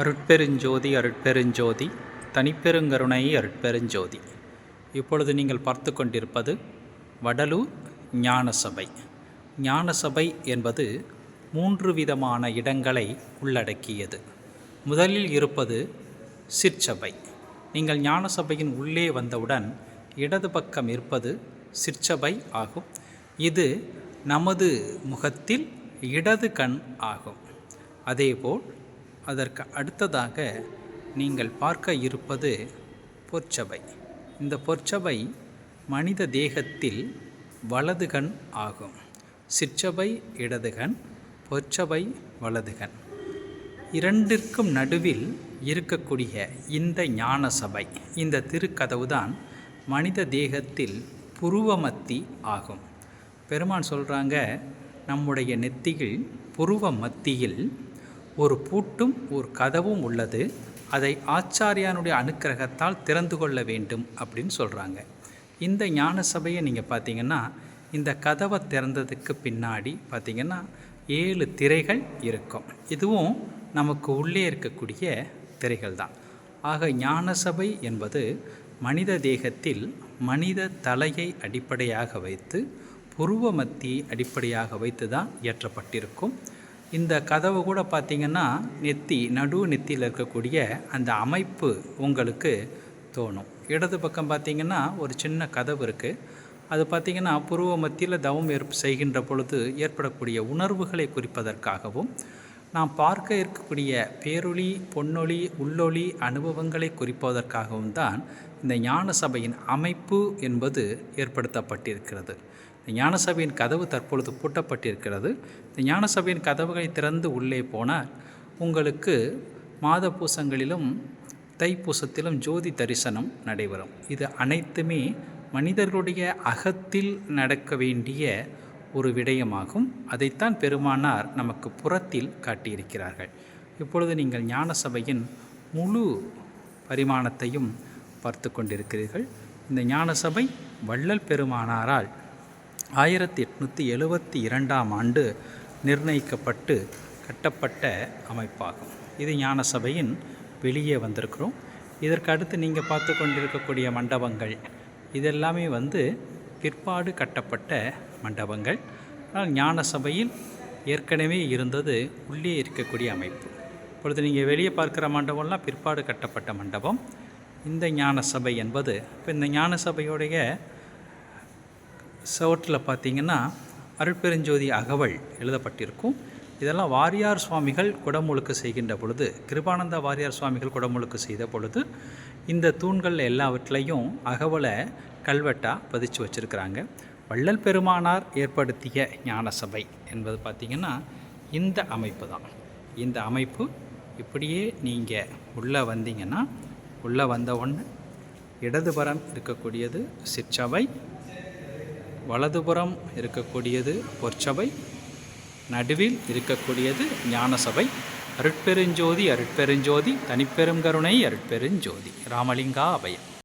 அருட்பெருஞ்சோதி அருட்பெருஞ்சோதி தனிப்பெருங்கருணை அருட்பெருஞ்சோதி. இப்பொழுது நீங்கள் பார்த்து கொண்டிருப்பது வடலூர் ஞானசபை. ஞானசபை என்பது மூன்று விதமான இடங்களை உள்ளடக்கியது. முதலில் இருப்பது சிற்சபை. நீங்கள் ஞானசபையின் உள்ளே வந்தவுடன் இடது பக்கம் இருப்பது சிற்சபை ஆகும். இது நமது முகத்தில் இடது கண் ஆகும். அதேபோல் அதற்கு அடுத்ததாக நீங்கள் பார்க்க இருப்பது பொற்சபை. இந்த பொற்சபை மனித தேகத்தில் வலதுகண் ஆகும். சிற்றபை இடதுகண் பொற்சபை வலதுகண் இரண்டிற்கும் நடுவில் இருக்கக்கூடிய இந்த ஞான சபை இந்த திருக்கதவுதான் மனித தேகத்தில் புருவமத்தி ஆகும். பெருமான் சொல்கிறாங்க நம்முடைய நெத்தியில் புருவ மத்தியில் ஒரு பூட்டும் ஒரு கதவும் உள்ளது. அதை ஆச்சாரியானுடைய அனுக்கிரகத்தால் திறந்து கொள்ள வேண்டும் அப்படின்னு சொல்கிறாங்க இந்த ஞான சபையை நீங்கள் பார்த்தீங்கன்னா இந்த கதவை திறந்ததுக்கு பின்னாடி பார்த்திங்கன்னா ஏழு திரைகள் இருக்கும். இதுவும் நமக்கு உள்ளே இருக்கக்கூடிய திரைகள் தான். ஆக ஞான சபை என்பது மனித தேகத்தில் மனித தலையை அடிப்படையாக வைத்து புருவ மத்தியை அடிப்படையாக வைத்து தான் இயற்றப்பட்டிருக்கும். இந்த கதவு கூட பார்த்திங்கன்னா நெத்தி நடு நெத்தியில் இருக்கக்கூடிய அந்த அமைப்பு உங்களுக்கு தோணும். இடது பக்கம் பார்த்திங்கன்னா ஒரு சின்ன கதவு இருக்குது அது பார்த்திங்கன்னா புருவ மத்தியில் தவம் ஏற்ப செய்கின்ற பொழுது ஏற்படக்கூடிய உணர்வுகளை குறிப்பதற்காகவும் நாம் பார்க்க இருக்கக்கூடிய பேரொளி பொன்னொளி உள்ளொளி அனுபவங்களை குறிப்பதற்காகவும் தான் இந்த ஞான சபையின் அமைப்பு என்பது ஏற்படுத்தப்பட்டிருக்கிறது. ஞானசபையின் கதவு தற்பொழுது பூட்டப்பட்டிருக்கிறது. இந்த ஞானசபையின் கதவுகளை திறந்து உள்ளே போனால் உங்களுக்கு மாத பூசங்களிலும் தைப்பூசத்திலும் ஜோதி தரிசனம் நடைபெறும். இது அனைத்துமே மனிதர்களுடைய அகத்தில் நடக்க வேண்டிய ஒரு விடயமாகும். அதைத்தான் பெருமானார் நமக்கு புறத்தில் காட்டியிருக்கிறார்கள். இப்பொழுது நீங்கள் ஞான சபையின் முழு பரிமாணத்தையும் பார்த்து கொண்டிருக்கிறீர்கள். இந்த ஞான சபை வள்ளல் பெருமானாரால் ஆயிரத்தி எட்நூற்றி எழுபத்தி இரண்டாம் ஆண்டு நிர்ணயிக்கப்பட்டு கட்டப்பட்ட அமைப்பாகும். இது ஞான சபையின் வெளியே வந்திருக்கிறோம். இதற்கு அடுத்து நீங்கள் பார்த்து கொண்டிருக்கக்கூடிய மண்டபங்கள் இதெல்லாமே வந்து பிற்பாடு கட்டப்பட்ட மண்டபங்கள். ஆனால் ஞான சபையில் ஏற்கனவே இருந்தது உள்ளே இருக்கக்கூடிய அமைப்பு. இப்பொழுது நீங்கள் வெளியே பார்க்குற மண்டபம்லாம் பிற்பாடு கட்டப்பட்ட மண்டபம். இந்த ஞான சபை என்பது இப்போ இந்த ஞான சபையுடைய சவற்றில் பார்த்தீங்கன்னா அருட்பெருஞ்சோதி அகவல் எழுதப்பட்டிருக்கும். இதெல்லாம் வாரியார் சுவாமிகள் குடமுழுக்கு செய்கின்ற பொழுது கிருபானந்த வாரியார் சுவாமிகள் குடமுழுக்கு செய்த பொழுது இந்த தூண்கள் எல்லாவற்றிலையும் அகவலை கல்வெட்டாக பதிச்சு வச்சுருக்கிறாங்க. வள்ளல் பெருமானார் ஏற்படுத்திய ஞான சபை என்பது பார்த்திங்கன்னா இந்த அமைப்பு தான். இந்த அமைப்பு இப்படியே நீங்கள் உள்ளே வந்தீங்கன்னா உள்ளே வந்த உடனே இடதுபுறம் இருக்கக்கூடியது சிற்சபை வலதுபுறம் இருக்கக்கூடியது பொற்சபை நடுவில் இருக்கக்கூடியது ஞானசபை. அருட்பெருஞ்சோதி அருட்பெருஞ்சோதி தனிப்பெரும் கருணை அருட்பெருஞ்சோதி ராமலிங்கா அபயம்.